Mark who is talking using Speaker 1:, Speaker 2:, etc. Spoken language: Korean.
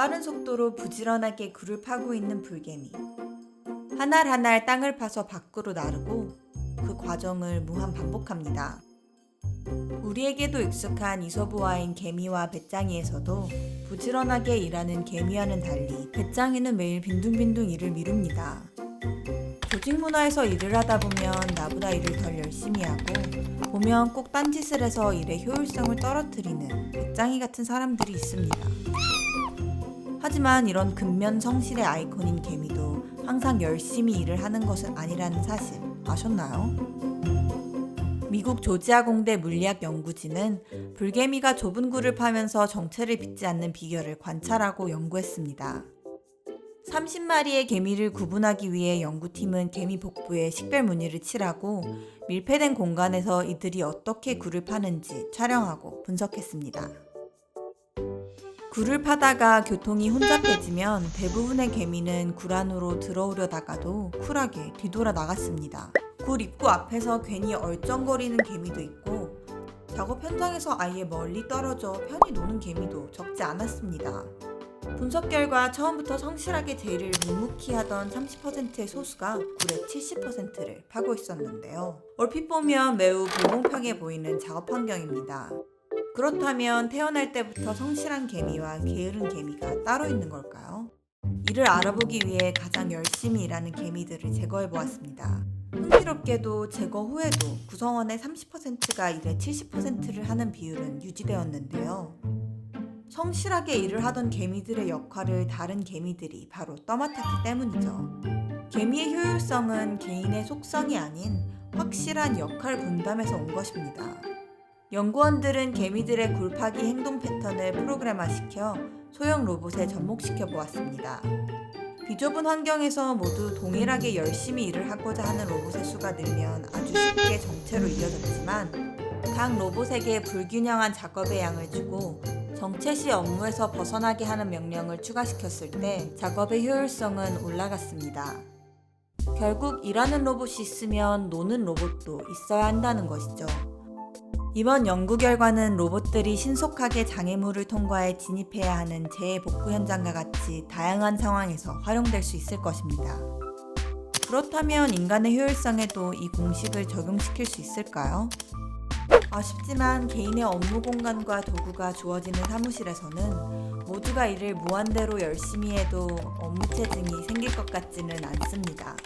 Speaker 1: 빠른 속도로 부지런하게 굴을 파고 있는 불개미. 한알 한알 땅을 파서 밖으로 나르고 그 과정을 무한 반복합니다. 우리에게도 익숙한 이소부화인 개미와 배짱이에서도 부지런하게 일하는 개미와는 달리 배짱이는 매일 빈둥빈둥 일을 미룹니다. 조직 문화에서 일을 하다 보면 나보다 일을 덜 열심히 하고 보면 꼭 딴짓을 해서 일의 효율성을 떨어뜨리는 배짱이 같은 사람들이 있습니다. 하지만 이런 근면 성실의 아이콘인 개미도 항상 열심히 일을 하는 것은 아니라는 사실 아셨나요? 미국 조지아 공대 물리학 연구진은 불개미가 좁은 굴을 파면서 정체를 빚지 않는 비결을 관찰하고 연구했습니다. 30마리의 개미를 구분하기 위해 연구팀은 개미 복부에 식별 무늬를 칠하고 밀폐된 공간에서 이들이 어떻게 굴을 파는지 촬영하고 분석했습니다. 굴을 파다가 교통이 혼잡해지면 대부분의 개미는 굴 안으로 들어오려다가도 쿨하게 뒤돌아 나갔습니다. 굴 입구 앞에서 괜히 얼쩡거리는 개미도 있고 작업 현장에서 아예 멀리 떨어져 편히 노는 개미도 적지 않았습니다. 분석 결과 처음부터 성실하게 제일을 묵묵히 하던 30%의 소수가 굴의 70%를 파고 있었는데요. 얼핏 보면 매우 불공평해 보이는 작업 환경입니다. 그렇다면 태어날 때부터 성실한 개미와 게으른 개미가 따로 있는 걸까요? 이를 알아보기 위해 가장 열심히 일하는 개미들을 제거해 보았습니다. 흥미롭게도 제거 후에도 구성원의 30%가 일의 70%를 하는 비율은 유지되었는데요. 성실하게 일을 하던 개미들의 역할을 다른 개미들이 바로 떠맡았기 때문이죠. 개미의 효율성은 개인의 속성이 아닌 확실한 역할 분담에서 온 것입니다. 연구원들은 개미들의 굴파기 행동 패턴을 프로그래머시켜 소형 로봇에 접목시켜 보았습니다. 비좁은 환경에서 모두 동일하게 열심히 일을 하고자 하는 로봇의 수가 늘면 아주 쉽게 정체로 이어졌지만 각 로봇에게 불균형한 작업의 양을 주고 정체 시 업무에서 벗어나게 하는 명령을 추가시켰을 때 작업의 효율성은 올라갔습니다. 결국 일하는 로봇이 있으면 노는 로봇도 있어야 한다는 것이죠. 이번 연구 결과는 로봇들이 신속하게 장애물을 통과해 진입해야 하는 재복구 현장과 같이 다양한 상황에서 활용될 수 있을 것입니다. 그렇다면 인간의 효율성에도 이 공식을 적용시킬 수 있을까요? 아쉽지만 개인의 업무 공간과 도구가 주어지는 사무실에서는 모두가 일을 무한대로 열심히 해도 업무 체증이 생길 것 같지는 않습니다.